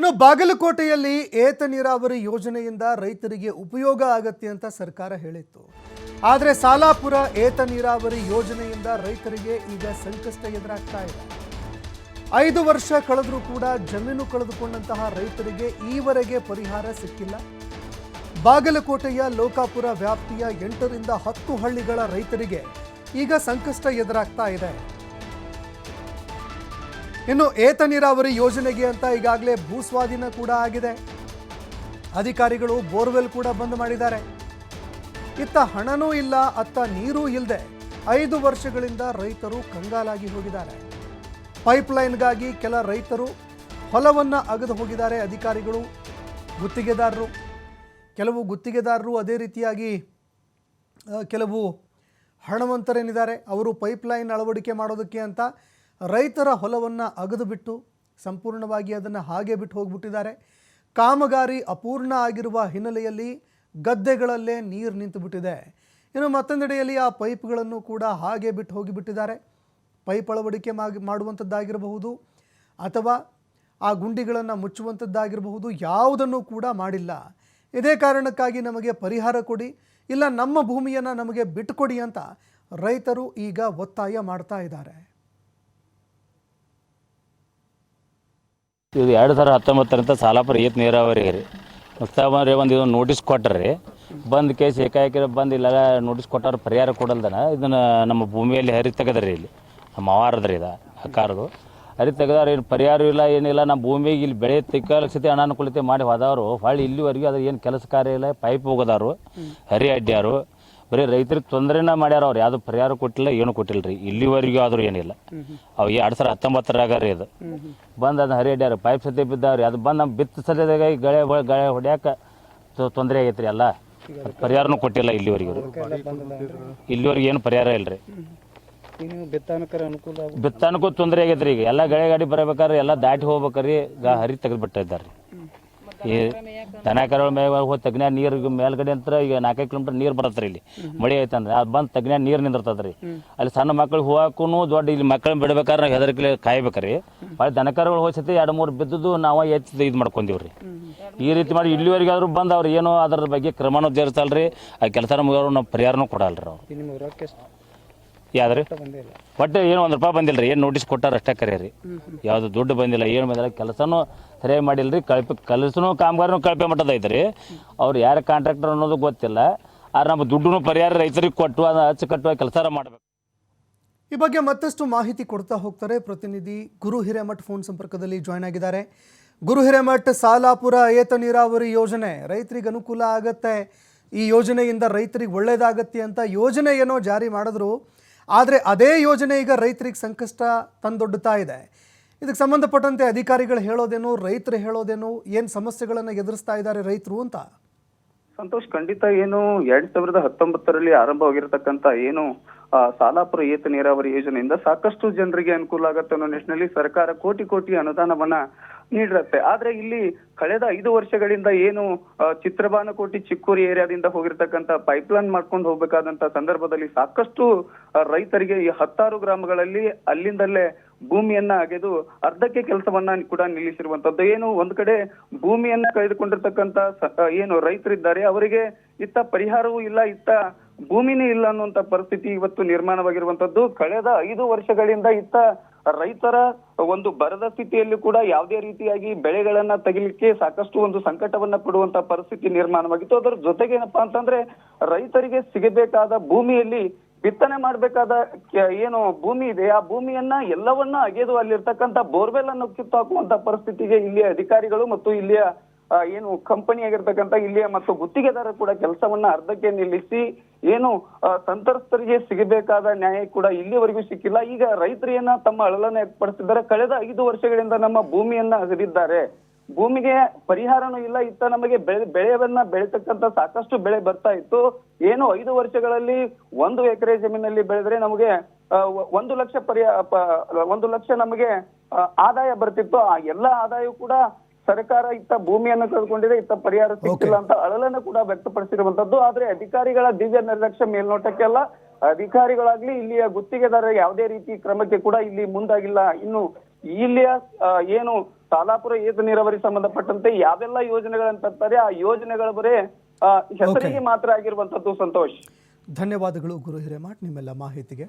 ಇನ್ನು ಬಾಗಲಕೋಟೆಯಲ್ಲಿ ಏತ ನೀರಾವರಿ ಯೋಜನೆಯಿಂದ ರೈತರಿಗೆ ಉಪಯೋಗ ಆಗತ್ತೆ ಅಂತ ಸರ್ಕಾರ ಹೇಳಿತ್ತು. ಆದರೆ ಸಾಲಾಪುರ ಏತ ನೀರಾವರಿ ಯೋಜನೆಯಿಂದ ರೈತರಿಗೆ ಈಗ ಸಂಕಷ್ಟ ಎದುರಾಗ್ತಾ ಇದೆ. ಐದು ವರ್ಷ ಕಳೆದರೂ ಕೂಡ ಜಮೀನು ಕಳೆದುಕೊಂಡಂತಹ ರೈತರಿಗೆ ಈವರೆಗೆ ಪರಿಹಾರ ಸಿಕ್ಕಿಲ್ಲ. ಬಾಗಲಕೋಟೆಯ ಲೋಕಾಪುರ ವ್ಯಾಪ್ತಿಯ ಎಂಟರಿಂದ ಹತ್ತು ಹಳ್ಳಿಗಳ ರೈತರಿಗೆ ಈಗ ಸಂಕಷ್ಟ ಎದುರಾಗ್ತಾ ಇದೆ. ಇನ್ನು ಏತ ನೀರಾವರಿ ಯೋಜನೆಗೆ ಅಂತ ಈಗಾಗಲೇ ಭೂಸ್ವಾಧೀನ ಕೂಡ ಆಗಿದೆ. ಅಧಿಕಾರಿಗಳು ಬೋರ್ವೆಲ್ ಕೂಡ ಬಂದ್ ಮಾಡಿದ್ದಾರೆ. ಇತ್ತ ಹಣನೂ ಇಲ್ಲ, ಅತ್ತ ನೀರೂ ಇಲ್ಲದೆ ಐದು ವರ್ಷಗಳಿಂದ ರೈತರು ಕಂಗಾಲಾಗಿ ಹೋಗಿದ್ದಾರೆ. ಪೈಪ್ಲೈನ್ಗಾಗಿ ಕೆಲ ರೈತರು ಹೊಲವನ್ನು ಅಗೆದು ಹೋಗಿದ್ದಾರೆ ಅಧಿಕಾರಿಗಳು, ಗುತ್ತಿಗೆದಾರರು. ಕೆಲವು ಗುತ್ತಿಗೆದಾರರು ಅದೇ ರೀತಿಯಾಗಿ ಕೆಲವು ಹಣವಂತರೇನಿದ್ದಾರೆ, ಅವರು ಪೈಪ್ಲೈನ್ ಅಳವಡಿಕೆ ಮಾಡೋದಕ್ಕೆ ಅಂತ ರೈತರ ಹೊಲವನ್ನು ಅಗದು ಬಿಟ್ಟು ಸಂಪೂರ್ಣವಾಗಿ ಅದನ್ನು ಹಾಗೆ ಬಿಟ್ಟು ಹೋಗಿಬಿಟ್ಟಿದ್ದಾರೆ. ಕಾಮಗಾರಿ ಅಪೂರ್ಣ ಆಗಿರುವ ಹಿನ್ನೆಲೆಯಲ್ಲಿ ಗದ್ದೆಗಳಲ್ಲೇ ನೀರು ನಿಂತು ಬಿಟ್ಟಿದೆ ಇನ್ನು ಮತ್ತೊಂದೆಡೆಯಲ್ಲಿ ಆ ಪೈಪ್ಗಳನ್ನು ಕೂಡ ಹಾಗೆ ಬಿಟ್ಟು ಹೋಗಿಬಿಟ್ಟಿದ್ದಾರೆ. ಪೈಪ್ ಅಳವಡಿಕೆ ಮಾಡಿ ಮಾಡುವಂಥದ್ದಾಗಿರಬಹುದು ಅಥವಾ ಆ ಗುಂಡಿಗಳನ್ನು ಮುಚ್ಚುವಂಥದ್ದಾಗಿರಬಹುದು ಯಾವುದನ್ನು ಕೂಡ ಮಾಡಿಲ್ಲ. ಇದೇ ಕಾರಣಕ್ಕಾಗಿ ನಮಗೆ ಪರಿಹಾರ ಕೊಡಿ, ಇಲ್ಲ ನಮ್ಮ ಭೂಮಿಯನ್ನು ನಮಗೆ ಬಿಟ್ಟುಕೊಡಿ ಅಂತ ರೈತರು ಈಗ ಒತ್ತಾಯ ಮಾಡ್ತಾ ಇದ್ದಾರೆ. ಇದು ಎರಡು ಸಾವಿರ ಹತ್ತೊಂಬತ್ತರಿಂದ ಸಾಲಾಪುರ ಏತ್ ನೀರಾವರಿ ರೀ. ಮುಸ್ತಾಬರಿ ಒಂದು ಇದೊಂದು ನೋಟಿಸ್ ಕೊಟ್ಟರಿ ಬಂದು ಕೇಸ್ ಏಕಾಏಕಿ ಬಂದು ಇಲ್ಲ ನೋಟಿಸ್ ಕೊಟ್ಟಾರ ಪರಿಹಾರ ಕೊಡಲ್ದನ. ಇದನ್ನು ನಮ್ಮ ಭೂಮಿಯಲ್ಲಿ ಹರಿ ತೆಗೆದ್ರಿ ಇಲ್ಲಿ. ನಮ್ಮ ಅವಾರದ್ರಿ ಇದು ಹಕ್ಕಾರದು ಹರಿ ತೆಗೆದವ್ರು ಏನು ಪರಿಹಾರ ಇಲ್ಲ, ಏನಿಲ್ಲ. ನಮ್ಮ ಭೂಮಿಗೆ ಇಲ್ಲಿ ಬೆಳೆ ತಿಕ್ಕಲಕ್ಷತೆ ಅನಾನುಕೂಲತೆ ಮಾಡಿ ಹೋದವರು. ಹೊಳ್ಳಿ ಇಲ್ಲಿವರೆಗೂ ಅದ್ರ ಏನು ಕೆಲಸ ಕಾರ್ಯ ಇಲ್ಲ. ಪೈಪ್ ಹೋಗೋದಾರು ಹರಿ ಅಡ್ಡ್ಯಾರು ಬರೀ ರೈತರಿಗೆ ತೊಂದರೆನ ಮಾಡ್ಯಾರ ಅವ್ರು. ಯಾವುದು ಪರಿಹಾರ ಕೊಟ್ಟಿಲ್ಲ, ಏನು ಕೊಟ್ಟಿಲ್ಲ ರೀ. ಇಲ್ಲಿವರೆಗೂ ಆದರೂ ಏನಿಲ್ಲ. ಅವು ಎರಡು ಸಾವಿರ ಹತ್ತೊಂಬತ್ತರಾಗ ರೀ ಅದು. ಬಂದು ಅದನ್ನ ಹರಿ ಅಡ್ಯಾರ ಪೈಪ್ ಸತಿ ಬಿದ್ದಾವ್ರಿ ಅದು ಬಂದು ನಮ್ಮ ಬಿತ್ತು ಸಲದಾಗ ಈ ಗಳೆ ಗಳೆ ಹೊಡ್ಯಾಕ ತೊಂದರೆ ಆಗೈತ್ರಿ ಎಲ್ಲ. ಪರಿಹಾರನು ಪರಿಹಾರನೂ ಕೊಟ್ಟಿಲ್ಲ ಇಲ್ಲಿವರೆಗೂ. ಇಲ್ಲಿವರೆಗೂ ಏನು ಪರಿಹಾರ ಇಲ್ಲ ರೀ. ಬಿತ್ತಾನಕ್ಕೂ ತೊಂದರೆ ಆಗೈತ್ರಿ ಈಗ. ಎಲ್ಲ ಗಳೆ ಗಾಡಿ ಬರಬೇಕಾದ್ರೆ ಎಲ್ಲ ದಾಟಿ ಹೋಗ್ಬೇಕ್ರಿ. ಹರಿ ತೆಗೆದು ಬಿಟ್ಟಿದ್ದಾರೆ ಈ ದನ ಕರುಗಳ ಮೇಲೆ ಹೋಗಿ ತಗ್ನ ನೀರು ಮೇಲ್ಗಡೆ ಅಂತ ಈಗ ನಾಲ್ಕೈದು ಕಿಲೋಮೀಟರ್ ನೀರು ಬರತ್ರಿ ಇಲ್ಲಿ. ಮಳೆ ಐತಂದ್ರೆ. ಅದು ಬಂದು ತಗ್ನ ನೀರು ನಿಂದಿರ್ತದ್ರಿ. ಅಲ್ಲಿ ಸಣ್ಣ ಮಕ್ಳು ಹೂವಾಕೂ ದೊಡ್ಡ ಇಲ್ಲಿ ಮಕ್ಕಳನ್ನ ಬಿಡ್ಬೇಕಾದ್ರೆ ನಾವು ಹೆದರಿಕೆ ಕಾಯ್ಬೇಕ್ರಿ. ಭಾಳ ದನ ಕರುಗಳು ಹೋಗಿ ಸತಿ ಎರಡು ಮೂರು ಬಿದ್ದದ್ದು ನಾವು ಎತ್ತಿ ಇದು ಮಾಡ್ಕೊಂಡಿವ್ರಿ ಈ ರೀತಿ ಮಾಡಿ ಇಲ್ಲಿವರೆಗೆ ಆದ್ರೂ ಬಂದು ಅವ್ರು ಏನೋ ಅದ್ರ ಬಗ್ಗೆ ಕ್ರಮನೂ ಜರುಗಿಸಲ್ರಿ ಆ ಕೆಲಸ ಮುಗಿದವ್ರು ನಾವು ಪರಿಹಾರನೂ ಕೊಡಲ್ರಿ ಅವ್ರು ಈ ನಿಮ್ಗೆ ರೊಕ್ಕ ಎಷ್ಟು ಯಾವ್ದ್ರಿ? ಬಂದಿಲ್ಲ ಒಟ್ಟು ಏನು ಒಂದು ರೂಪಾಯಿ ಬಂದಿಲ್ಲ ರೀ ಏನು ನೋಟಿಸ್ ಕೊಟ್ಟಾರ ಅಷ್ಟೇ ಕರೆ ರೀ ಯಾವುದು ದುಡ್ಡು ಬಂದಿಲ್ಲ ಏನು ಬಂದಿಲ್ಲ ಕೆಲಸನೂ ಸರಿಯಾಗಿ ಮಾಡಿಲ್ಲ ರೀ ಕಳಪೆ ಕಲಸನು ಕಾಮಗಾರನು ಕಳಪೆ ಮಟ್ಟದ ಐತ್ರಿ. ಅವ್ರು ಯಾರು ಕಾಂಟ್ರಾಕ್ಟರ್ ಅನ್ನೋದು ಗೊತ್ತಿಲ್ಲ ಆದ್ರೆ ನಮ್ಮ ದುಡ್ಡು ಪರಿಹಾರ ರೈತರಿಗೆ ಕೊಟ್ಟು ಅದನ್ನ ಅಚ್ಚುಕಟ್ಟುವ ಕೆಲಸ ಮಾಡಬೇಕು. ಈ ಬಗ್ಗೆ ಮತ್ತಷ್ಟು ಮಾಹಿತಿ ಕೊಡ್ತಾ ಹೋಗ್ತಾರೆ ಪ್ರತಿನಿಧಿ ಗುರು ಹಿರೇಮಠ್ ಫೋನ್ ಸಂಪರ್ಕದಲ್ಲಿ ಜಾಯ್ನ್ ಆಗಿದ್ದಾರೆ. ಗುರು ಹಿರೇಮಠ್ ಸಾಲಾಪುರ ಏತ ನೀರಾವರಿ ಯೋಜನೆ ರೈತರಿಗೆ ಅನುಕೂಲ ಆಗತ್ತೆ. ಈ ಯೋಜನೆಯಿಂದ ರೈತರಿಗೆ ಒಳ್ಳೇದಾಗತ್ತೆ ಅಂತ ಯೋಜನೆ ಏನೋ ಜಾರಿ ಮಾಡಿದ್ರು. ಆದರೆ ಅದೇ ಯೋಜನೆ ಈಗ ರೈತರಿಗೆ ಸಂಕಷ್ಟ ತಂದೊಡ್ಡುತ್ತಾ ಇದೆ. ಇದಕ್ಕೆ ಸಂಬಂಧಪಟ್ಟಂತೆ ಅಧಿಕಾರಿಗಳು ಹೇಳೋದೇನು, ರೈತರು ಹೇಳೋದೇನು, ಏನು ಸಮಸ್ಯೆಗಳನ್ನು ಎದುರಿಸ್ತಾ ಇದ್ದಾರೆ ರೈತರು ಅಂತ? ಸಂತೋಷ್, ಖಂಡಿತ ಏನು ಎರಡ್ ಸಾವಿರದ ಹತ್ತೊಂಬತ್ತರಲ್ಲಿ ಆರಂಭವಾಗಿರತಕ್ಕಂತ ಏನು ಸಾಲಾಪುರ ಏತ ನೀರಾವರಿ ಯೋಜನೆಯಿಂದ ಸಾಕಷ್ಟು ಜನರಿಗೆ ಅನುಕೂಲ ಆಗುತ್ತೆ ಅನ್ನೋ ನಿಟ್ಟಿನಲ್ಲಿ ಸರ್ಕಾರ ಕೋಟಿ ಕೋಟಿ ಅನುದಾನವನ್ನ ನೀಡಿರತ್ತೆ. ಆದ್ರೆ ಇಲ್ಲಿ ಕಳೆದ ಐದು ವರ್ಷಗಳಿಂದ ಏನು ಚಿತ್ರಬಾನಕೋಟಿ ಚಿಕ್ಕೂರಿ ಏರಿಯಾದಿಂದ ಹೋಗಿರ್ತಕ್ಕಂತ ಪೈಪ್ಲೈನ್ ಮಾಡ್ಕೊಂಡು ಹೋಗ್ಬೇಕಾದಂತ ಸಂದರ್ಭದಲ್ಲಿ ಸಾಕಷ್ಟು ರೈತರಿಗೆ ಈ ಹತ್ತಾರು ಗ್ರಾಮಗಳಲ್ಲಿ ಅಲ್ಲಿಂದಲೇ ಭೂಮಿಯನ್ನ ಅಗೆದು ಅರ್ಧಕ್ಕೆ ಕೆಲಸವನ್ನ ಕೂಡ ನಿಲ್ಲಿಸಿರುವಂತದ್ದು ಏನು, ಒಂದ್ ಕಡೆ ಭೂಮಿಯನ್ನ ಕಳೆದುಕೊಂಡಿರ್ತಕ್ಕಂತ ಏನು ರೈತರಿದ್ದಾರೆ, ಅವರಿಗೆ ಇತ್ತ ಪರಿಹಾರವೂ ಇಲ್ಲ, ಇತ್ತ ಭೂಮಿನೇ ಇಲ್ಲ ಅನ್ನುವಂತ ಪರಿಸ್ಥಿತಿ ಇವತ್ತು ನಿರ್ಮಾಣವಾಗಿರುವಂತದ್ದು ಕಳೆದ ಐದು ವರ್ಷಗಳಿಂದ ಇತ್ತ ರೈತರ ಒಂದು ಬರದ ಸ್ಥಿತಿಯಲ್ಲಿ ಕೂಡ ಯಾವುದೇ ರೀತಿಯಾಗಿ ಬೆಳೆಗಳನ್ನ ತೆಗಿಲಿಕ್ಕೆ ಸಾಕಷ್ಟು ಒಂದು ಸಂಕಟವನ್ನ ಕೊಡುವಂತ ಪರಿಸ್ಥಿತಿ ನಿರ್ಮಾಣವಾಗಿತ್ತು. ಅದರ ಜೊತೆಗೆ ಏನಪ್ಪಾ ಅಂತಂದ್ರೆ ರೈತರಿಗೆ ಸಿಗಬೇಕಾದ ಭೂಮಿಯಲ್ಲಿ ಬಿತ್ತನೆ ಮಾಡ್ಬೇಕಾದ ಏನು ಭೂಮಿ ಇದೆ, ಆ ಭೂಮಿಯನ್ನ ಎಲ್ಲವನ್ನ ಅಗೆದು ಅಲ್ಲಿರ್ತಕ್ಕಂತ ಬೋರ್ವೆಲ್ ಅನ್ನು ಕಿತ್ತು ಹಾಕುವಂತ ಪರಿಸ್ಥಿತಿಗೆ ಇಲ್ಲಿಯ ಅಧಿಕಾರಿಗಳು ಮತ್ತು ಇಲ್ಲಿಯ ಏನು ಕಂಪನಿ ಆಗಿರ್ತಕ್ಕಂಥ ಇಲ್ಲಿಯ ಮತ್ತು ಗುತ್ತಿಗೆದಾರರು ಕೂಡ ಕೆಲಸವನ್ನ ಅರ್ಧಕ್ಕೆ ನಿಲ್ಲಿಸಿ ಏನು ಸಂತ್ರಸ್ತರಿಗೆ ಸಿಗಬೇಕಾದ ನ್ಯಾಯ ಕೂಡ ಇಲ್ಲಿವರೆಗೂ ಸಿಕ್ಕಿಲ್ಲ. ಈಗ ರೈತರೇನ ತಮ್ಮ ಅಳಲನ್ನ ವ್ಯಕ್ತಪಡಿಸಿದ್ದಾರೆ ಕಳೆದ ಐದು ವರ್ಷಗಳಿಂದ ನಮ್ಮ ಭೂಮಿಯನ್ನ ಅಗದಿದ್ದಾರೆ ಭೂಮಿಗೆ ಪರಿಹಾರನೂ ಇಲ್ಲ. ಇತ್ತ ನಮಗೆ ಬೆಳೆ ಬೆಳೆಯನ್ನ ಬೆಳೀತಕ್ಕಂತ ಸಾಕಷ್ಟು ಬೆಳೆ ಬರ್ತಾ ಇತ್ತು. ಏನು, ಐದು ವರ್ಷಗಳಲ್ಲಿ ಒಂದು ಎಕರೆ ಜಮೀನಲ್ಲಿ ಬೆಳೆದ್ರೆ ನಮಗೆ ಒಂದು ಲಕ್ಷ ಪರಿಹಾರ ಒಂದು ಲಕ್ಷ ನಮಗೆ ಆದಾಯ ಬರ್ತಿತ್ತು. ಆ ಎಲ್ಲ ಆದಾಯ ಕೂಡ ಸರ್ಕಾರ ಇತ್ತ ಭೂಮಿಯನ್ನು ಕಳ್ಕೊಂಡಿದೆ ಇತ್ತ ಪರಿಹಾರ ಸಿಕ್ಕಿಲ್ಲ ಅಂತ ಅಳಲನ್ನು ಕೂಡ ವ್ಯಕ್ತಪಡಿಸಿರುವಂತದ್ದು ಆದ್ರೆ ಅಧಿಕಾರಿಗಳ ದಿವ್ಯ ನಿರ್ಲಕ್ಷ್ಯ ಮೇಲ್ನೋಟಕ್ಕೆಲ್ಲ ಅಧಿಕಾರಿಗಳಾಗ್ಲಿ ಇಲ್ಲಿಯ ಗುತ್ತಿಗೆದಾರ ಯಾವುದೇ ರೀತಿ ಕ್ರಮಕ್ಕೆ ಕೂಡ ಇಲ್ಲಿ ಮುಂದಾಗಿಲ್ಲ. ಇನ್ನು ಇಲ್ಲಿಯ ಏನು ಸಾಲಾಪುರ ಏತ ನೀರಾವರಿ ಸಂಬಂಧಪಟ್ಟಂತೆ ಯಾವೆಲ್ಲ ಯೋಜನೆಗಳನ್ನ ತರ್ತಾರೆ ಆ ಯೋಜನೆಗಳ ಬರೇ ಹೆಸರಿಗೆ ಮಾತ್ರ ಆಗಿರುವಂತದ್ದು ಸಂತೋಷ್. ಧನ್ಯವಾದಗಳು ಗುರು ಹಿರೇಮಠ್ ನಿಮ್ಮೆಲ್ಲ ಮಾಹಿತಿಗೆ.